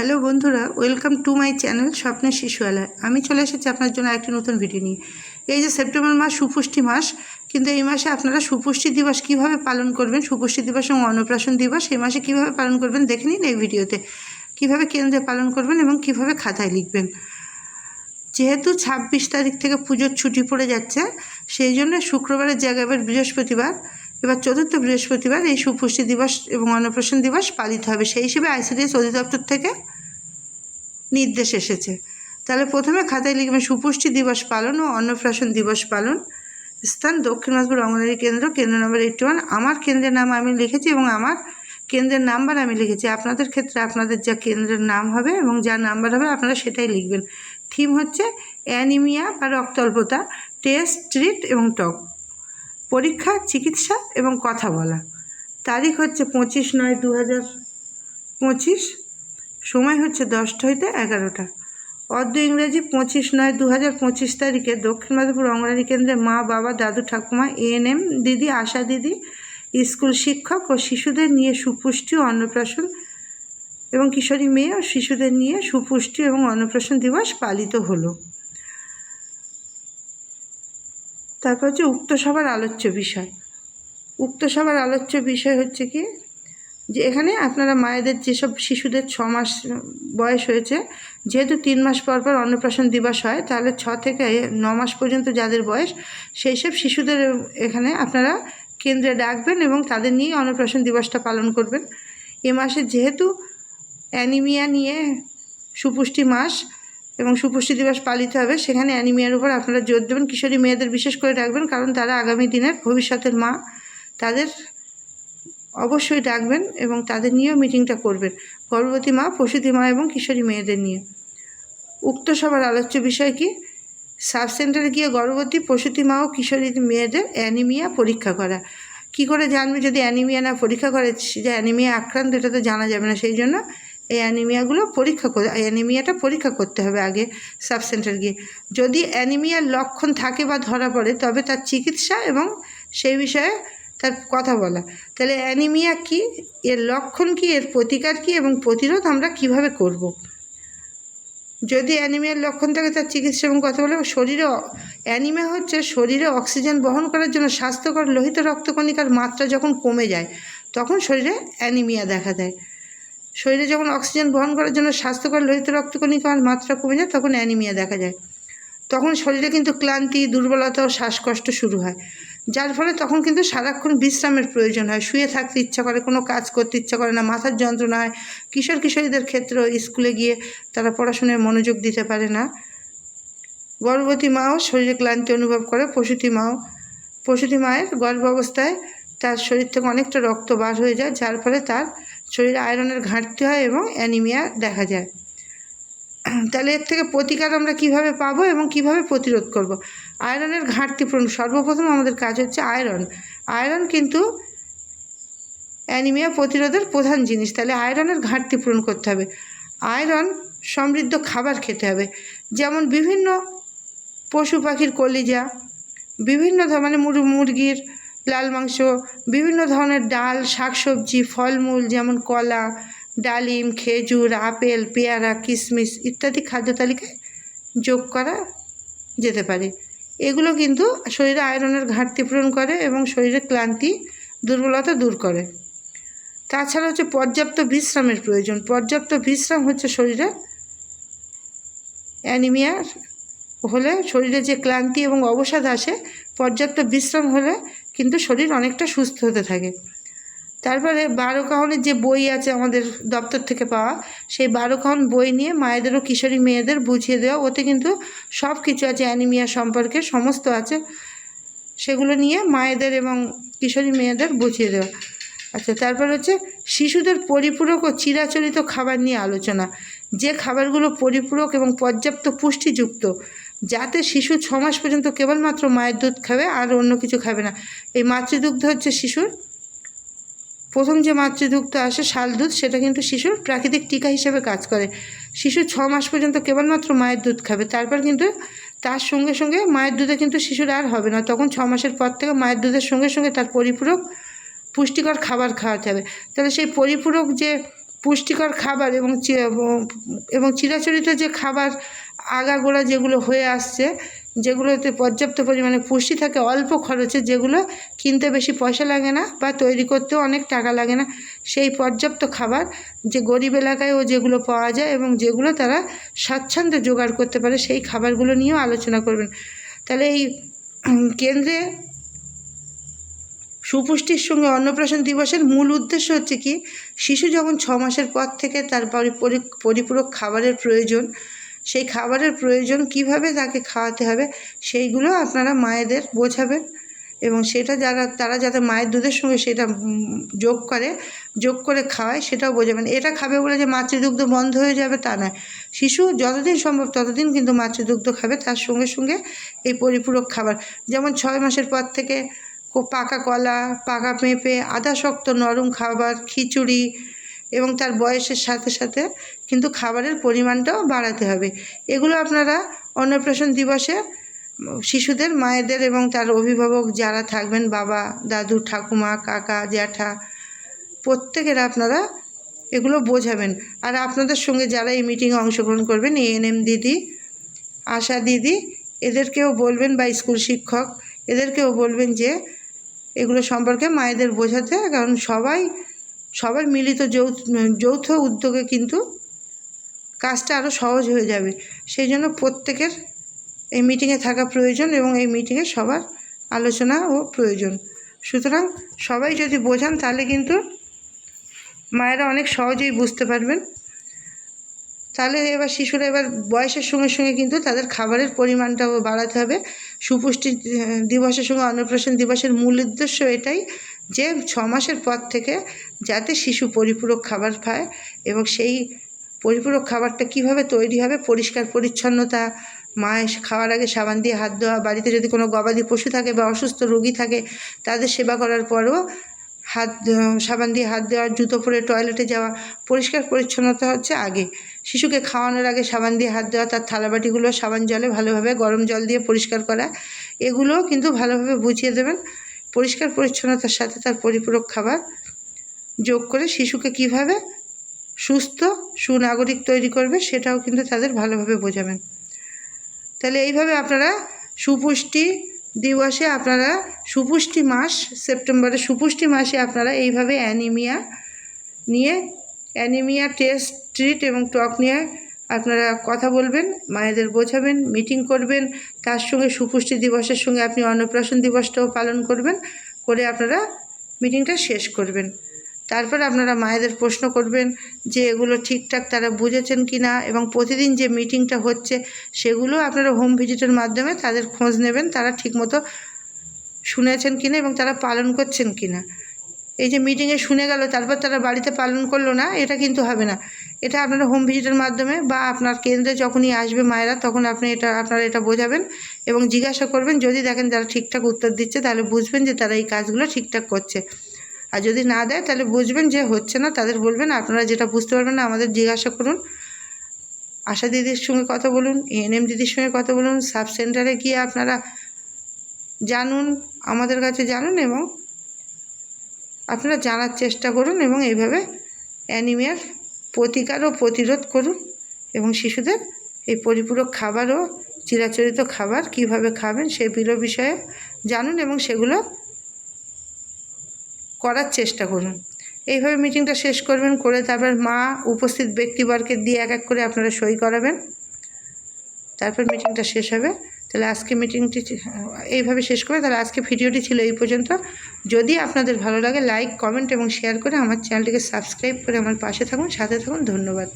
Hello বন্ধুরা, welcome to my channel স্বপ্নের শিশুয়ালয় আমি চলে এসেছি আপনার জন্য একটি নতুন ভিডিও নিয়ে। এই যে সেপ্টেম্বর মাস, সুপুষ্টি মাস, কিন্তু এই মাসে আপনারা সুপুষ্টি দিবস কীভাবে পালন করবেন? সুপুষ্টি দিবস এবং অন্নপ্রাশন দিবস, এই মাসে কীভাবে পালন করবেন দেখে নিন এই ভিডিওতে। কীভাবে কেন্দ্রে পালন করবেন এবং কীভাবে খাতায় লিখবেন। যেহেতু ছাব্বিশ তারিখ থেকে পুজোর ছুটি পড়ে যাচ্ছে, সেই জন্য শুক্রবারের জায়গায় এবার বৃহস্পতিবার। এবার চতুর্থ বৃহস্পতিবার এই সুপুষ্টি দিবস এবং অন্নপ্রাশন দিবস পালিত হবে। সেই হিসেবে আইসিডিএস অধিদপ্তর থেকে নির্দেশ এসেছে। তাহলে প্রথমে খাতায় লিখবেন, সুপুষ্টি দিবস পালন ও অন্নপ্রাশন দিবস পালন স্থান দক্ষিণ দিনাজপুর অঙ্গনারী কেন্দ্র কেন্দ্র নম্বর এইটটি ওয়ান। আমার কেন্দ্রের নাম আমি লিখেছি এবং আমার কেন্দ্রের নাম্বার আমি লিখেছি। আপনাদের ক্ষেত্রে আপনাদের যা কেন্দ্রের নাম হবে এবং যা নাম্বার হবে আপনারা সেটাই লিখবেন। থিম হচ্ছে অ্যানিমিয়া বা রক্ত অল্পতা টেস্ট, ট্রিট এবং টক। পরীক্ষা, চিকিৎসা এবং কথা বলা। তারিখ হচ্ছে পঁচিশ নয় দু হাজার পঁচিশ। সময় হচ্ছে দশটা হইতে এগারোটা। অর্ধ ইংরেজি পঁচিশ নয় দু হাজার পঁচিশ তারিখে দক্ষিণ মাধবপুর অঙ্গনারী কেন্দ্রে মা, বাবা, দাদু, ঠাকুমা এএনএম দিদি, আশা দিদি, স্কুল শিক্ষক ও শিশুদের নিয়ে সুপুষ্টি ও অন্নপ্রাশন এবং কিশোরী মেয়ে ও শিশুদের নিয়ে সুপুষ্টি এবং অন্নপ্রাশন দিবস পালিত হলো। তারপর হচ্ছে উক্ত সভার আলোচ্য বিষয়। উক্ত সভার আলোচ্য বিষয় হচ্ছে কি? যে এখানে আপনারা মায়েদের যেসব শিশুদের ছ মাস বয়স হয়েছে, যেহেতু তিন মাস পর পর অন্নপ্রাশন দিবস হয়, তাহলে ছ থেকে ন মাস পর্যন্ত যাদের বয়স, সেই সব শিশুদের এখানে আপনারা কেন্দ্রে ডাকবেন এবং তাদের নিয়ে অন্নপ্রাশন দিবসটা পালন করবেন। এ মাসে যেহেতু অ্যানিমিয়া নিয়ে সুপুষ্টি মাস এবং সুপুষ্টি দিবস পালিত হবে। সেখানে অ্যানিমিয়ার উপর আপনারা জোর দেবেন, কিশোরী মেয়েদের বিশেষ করে ডাকবেন কারণ তারা আগামী দিনের ভবিষ্যতের মা। তাদের অবশ্যই ডাকবেন এবং তাদের নিয়েও মিটিংটা করবেন। গর্ভবতী মা, প্রসূতি মা এবং কিশোরী মেয়েদের নিয়ে। উক্ত সবার আলোচ্য বিষয় কি? সাব সেন্টারে গিয়ে গর্ভবতী, প্রসূতি মা ও কিশোরী মেয়েদের অ্যানিমিয়া পরীক্ষা করা। কি করে জানবে যদি অ্যানিমিয়া না পরীক্ষা করে? যে অ্যানিমিয়া আক্রান্ত, এটা তো জানা যাবে না। সেই জন্য এই অ্যানিমিয়াগুলো পরীক্ষা করে অ্যানিমিয়াটা পরীক্ষা করতে হবে আগে সাব সেন্টার গিয়ে। যদি অ্যানিমিয়ার লক্ষণ থাকে বা ধরা পড়ে, তবে তার চিকিৎসা এবং সেই বিষয়ে তার কথা বলা। তাহলে অ্যানিমিয়া কি? এর লক্ষণ কি? এর প্রতিকার কি? এবং প্রতিরোধ আমরা কীভাবে করব। যদি অ্যানিমিয়ার লক্ষণ থাকে, তার চিকিৎসা এবং কথা বলে। শরীরে অ্যানিমিয়া হচ্ছে শরীরে অক্সিজেন বহন করার জন্য স্বাস্থ্যকর লোহিত রক্তকণিকার মাত্রা যখন কমে যায়, তখন শরীরে অ্যানিমিয়া দেখা দেয়। শরীরে যখন অক্সিজেন বহন করার জন্য স্বাস্থ্যকর লোহিত রক্তকণিকার মাত্রা কমে যায়, তখন অ্যানিমিয়া দেখা যায়। তখন শরীরে কিন্তু ক্লান্তি, দুর্বলতা ও শ্বাসকষ্ট শুরু হয়, যার ফলে তখন কিন্তু সারাক্ষণ বিশ্রামের প্রয়োজন হয়। শুয়ে থাকতে ইচ্ছা করে, কোনো কাজ করতে ইচ্ছা করে না, মাথার যন্ত্রণা হয়। কিশোর কিশোরীদের ক্ষেত্রেও স্কুলে গিয়ে তারা পড়াশোনায় মনোযোগ দিতে পারে না। গর্ভবতী মাও শরীরে ক্লান্তি অনুভব করে। প্রসূতি মাও, প্রসূতি মায়ের গর্ভ অবস্থায় তার শরীর থেকে অনেকটা রক্ত বার হয়ে যায়, যার ফলে তার শরীরে আয়রনের ঘাটতি হয় এবং অ্যানিমিয়া দেখা যায়। তাহলে এর থেকে প্রতিকার আমরা কীভাবে পাবো এবং কীভাবে প্রতিরোধ করব। আয়রনের ঘাটতি পূরণ, সর্বপ্রথম আমাদের কাজ হচ্ছে আয়রন। আয়রন কিন্তু অ্যানিমিয়া প্রতিরোধের প্রধান জিনিস। তাহলে আয়রনের ঘাটতি পূরণ করতে হবে। আয়রন সমৃদ্ধ খাবার খেতে হবে। যেমন বিভিন্ন পশু পাখির কলিজা, বিভিন্ন ধর মানে মুরগির লাল মাংস, বিভিন্ন ধরনের ডাল, শাকসবজি, ফলমূল যেমন কলা, ডালিম, খেজুর, আপেল, পেয়ারা কিশমিশ ইত্যাদি খাদ্য তালিকায় যোগ করা যেতে পারে। এগুলো কিন্তু শরীরে আয়রনের ঘাটতি পূরণ করে এবং শরীরে ক্লান্তি, দুর্বলতা দূর করে। তাছাড়া হচ্ছে পর্যাপ্ত বিশ্রামের প্রয়োজন। পর্যাপ্ত বিশ্রাম হচ্ছে শরীরে অ্যানিমিয়ার হলে শরীরে যে ক্লান্তি এবং অবসাদ আসে, পর্যাপ্ত বিশ্রাম হলে কিন্তু শরীর অনেকটা সুস্থ হতে থাকে। তারপরে বারো কাহনের যে বই আছে আমাদের দপ্তর থেকে পাওয়া, সেই বারো কাহন বই নিয়ে মায়েদেরও কিশোরী মেয়েদের বুঝিয়ে দেওয়া, ওতে কিন্তু সব কিছু আছে, অ্যানিমিয়া সম্পর্কে সমস্ত আছে। সেগুলো নিয়ে মায়েদের এবং কিশোরী মেয়েদের বুঝিয়ে দেওয়া। আচ্ছা তারপর হচ্ছে শিশুদের পরিপূরক ও চিরাচরিত খাবার নিয়ে আলোচনা। যে খাবারগুলো পরিপূরক এবং পর্যাপ্ত পুষ্টিযুক্ত যাতে শিশু ছ মাস পর্যন্ত কেবলমাত্র মায়ের দুধ খাবে আর অন্য কিছু খাবে না। এই মাতৃদুগ্ধ হচ্ছে শিশুর। প্রথম যে মাতৃদুগ্ধ আসে, শাল দুধ, সেটা কিন্তু শিশুর প্রাকৃতিক টিকা হিসেবে কাজ করে। শিশু ছ মাস পর্যন্ত কেবলমাত্র মায়ের দুধ খাবে, তারপর কিন্তু তার সঙ্গে সঙ্গে মায়ের দুধে কিন্তু শিশুর আর হবে না। তখন ছ মাসের পর থেকে মায়ের দুধের সঙ্গে সঙ্গে তার পরিপূরক পুষ্টিকর খাবার খাওয়াতে হবে। তাহলে সেই পরিপূরক যে পুষ্টিকর খাবার এবং এবং চিরাচরিত যে খাবার আগাগোড়া যেগুলো হয়ে আসছে, যেগুলোতে পর্যাপ্ত পরিমাণে পুষ্টি থাকে, অল্প খরচে যেগুলো কিনতে বেশি পয়সা লাগে না বা তৈরি করতেও অনেক টাকা লাগে না, সেই পর্যাপ্ত খাবার যে গরিব এলাকায়ও যেগুলো পাওয়া যায় এবং যেগুলো তারা স্বাচ্ছন্দ্যে জোগাড় করতে পারে, সেই খাবারগুলো নিয়েও আলোচনা করবেন। তাহলে এই কেন্দ্রে সুপুষ্টির সঙ্গে অন্নপ্রাশন দিবসের মূল উদ্দেশ্য হচ্ছে কি, শিশু যখন ছ মাসের পর থেকে তার পরি- পরি- পরিপূরক খাবারের প্রয়োজন, সেই খাবারের প্রয়োজন কীভাবে তাকে খাওয়াতে হবে সেইগুলো আপনারা মায়েদের বোঝাবেন এবং সেটা যারা, তারা যাতে মায়ের দুধের সঙ্গে সেটা যোগ করে যোগ করে খাওয়ায় সেটাও বোঝাবেন। এটা খাবে বলে যে মাতৃদুগ্ধ বন্ধ হয়ে যাবে তা নয়। শিশু যতদিন সম্ভব ততদিন কিন্তু মাতৃদুগ্ধ খাবে, তার সঙ্গে সঙ্গে এই পরিপূরক খাবার। যেমন ছয় মাসের পর থেকে পাকা কলা, পাকা পেঁপে, আদা শক্ত নরম খাবার, খিচুড়ি এবং তার বয়সের সাথে সাথে কিন্তু খাবারের পরিমাণটাও বাড়াতে হবে। এগুলো আপনারা অন্নপ্রাশন দিবসে শিশুদের, মায়েদের এবং তার অভিভাবক যারা থাকবেন, বাবা, দাদু, ঠাকুমা, কাকা, জ্যাঠা, প্রত্যেকের আপনারা এগুলো বোঝাবেন। আর আপনাদের সঙ্গে যারা এই মিটিংয়ে অংশগ্রহণ করবেন এএনএম দিদি, আশা দিদি, এদেরকেও বলবেন বা স্কুল শিক্ষক, এদেরকেও বলবেন যে এগুলো সম্পর্কে মায়েদের বোঝাতে, কারণ সবাই, সবার মিলিত যৌথ যৌথ উদ্যোগে কিন্তু কাজটা আরও সহজ হয়ে যাবে। সেই জন্য প্রত্যেকের এই মিটিংয়ে থাকা প্রয়োজন এবং এই মিটিংয়ে সবার আলোচনা ও প্রয়োজন। সুতরাং সবাই যদি বোঝান, তাহলে কিন্তু মায়েরা অনেক সহজেই বুঝতে পারবেন। তাহলে এবার শিশুরা এবার বয়সের সঙ্গে সঙ্গে কিন্তু তাদের খাবারের পরিমাণটাও বাড়াতে হবে। সুপুষ্টি দিবসের সঙ্গে অন্নপ্রাশন দিবসের মূল উদ্দেশ্য এটাই যে ছ মাসের পর থেকে যাতে শিশু পরিপূরক খাবার পায় এবং সেই পরিপূরক খাবারটা কীভাবে তৈরি হবে, পরিষ্কার পরিচ্ছন্নতা, মায়ের খাওয়ার আগে সাবান দিয়ে হাত ধোয়া, বাড়িতে যদি কোনো গবাদি পশু থাকে বা অসুস্থ রোগী থাকে তাদের সেবা করার পরও হাত সাবান দিয়ে হাত দেওয়া জুতো পরে টয়লেটে যাওয়া, পরিষ্কার পরিচ্ছন্নতা হচ্ছে আগে। শিশুকে খাওয়ানোর আগে সাবান দিয়ে হাত দেওয়া তার থালাবাটিগুলো সাবান জলে ভালোভাবে গরম জল দিয়ে পরিষ্কার করা, এগুলোও কিন্তু ভালোভাবে বুঝিয়ে দেবেন। পরিষ্কার পরিচ্ছন্নতার সাথে তার পরিপূরক খাবার যোগ করে শিশুকে কীভাবে সুস্থ সুনাগরিক তৈরি করবে সেটাও কিন্তু তাদের ভালোভাবে বোঝাবেন। তাহলে এইভাবে আপনারা সুপুষ্টি দিবসে আপনারা সুপুষ্টি মাস, সেপ্টেম্বরের সুপুষ্টি মাসে আপনারা এইভাবে অ্যানিমিয়া নিয়ে, অ্যানিমিয়া টেস্ট, ট্রিট এবং টক নিয়ে আপনারা কথা বলবেন, মায়েদের বোঝাবেন, মিটিং করবেন, তার সঙ্গে সুপুষ্টি দিবসের সঙ্গে আপনি অন্নপ্রাশন দিবসটাও পালন করবেন, করে আপনারা মিটিংটা শেষ করবেন। তারপর আপনারা মায়েদের প্রশ্ন করবেন যে এগুলো ঠিকঠাক তারা বুঝেছেন কি না এবং প্রতিদিন যে মিটিংটা হচ্ছে সেগুলো আপনারা হোম ভিজিটের মাধ্যমে তাদের খোঁজ নেবেন, তারা ঠিকমতো শুনেছেন কিনা এবং তারা পালন করছেন কি না। এই যে মিটিংয়ে শুনে গেল, তারপর তারা বাড়িতে পালন করল না, এটা কিন্তু হবে না। এটা আপনারা হোম ভিজিটের মাধ্যমে বা আপনার কেন্দ্রে যখনই আসবে মায়েরা, তখন আপনি এটা, আপনারা এটা বোঝাবেন এবং জিজ্ঞাসা করবেন, যদি দেখেন তারা ঠিকঠাক উত্তর দিচ্ছে, তাহলে বুঝবেন যে তারা এই কাজগুলো ঠিকঠাক করছে। আর যদি না দেয়, তাহলে বুঝবেন যে হচ্ছে না, তাদের বলবেন, আপনারা যেটা বুঝতে পারবেন না, আমাদের জিজ্ঞাসা করুন। আশা দিদির সঙ্গে কথা বলুন এএনএম দিদির সঙ্গে কথা বলুন, সাব সেন্টারে গিয়ে আপনারা জানুন, আমাদের কাছে জানুন এবং আপনারা জানার চেষ্টা করুন এবং এইভাবে অ্যানিমিয়ার প্রতিকার ও প্রতিরোধ করুন এবং শিশুদের এই পরিপূরক খাবার ও চিরাচরিত খাবার কীভাবে খাবেন সেগুলো বিষয়ে জানুন এবং সেগুলো করার চেষ্টা করুন। এইভাবে মিটিংটা শেষ করবেন, করে তারপর মা উপস্থিত ব্যক্তিবর্গকে দিয়ে এক এক করে আপনারা সই করাবেন। তারপর মিটিংটা শেষ হবে। তাহলে আজকে মিটিংটি এইভাবে শেষ করে, তাহলে আজকে ভিডিওটি ছিল এই পর্যন্ত। যদি আপনাদের ভালো লাগে লাইক কমেন্ট এবং শেয়ার করে আমার চ্যানেলটিকে সাবস্ক্রাইব করে আমার পাশে থাকুন, সাথে থাকুন, ধন্যবাদ।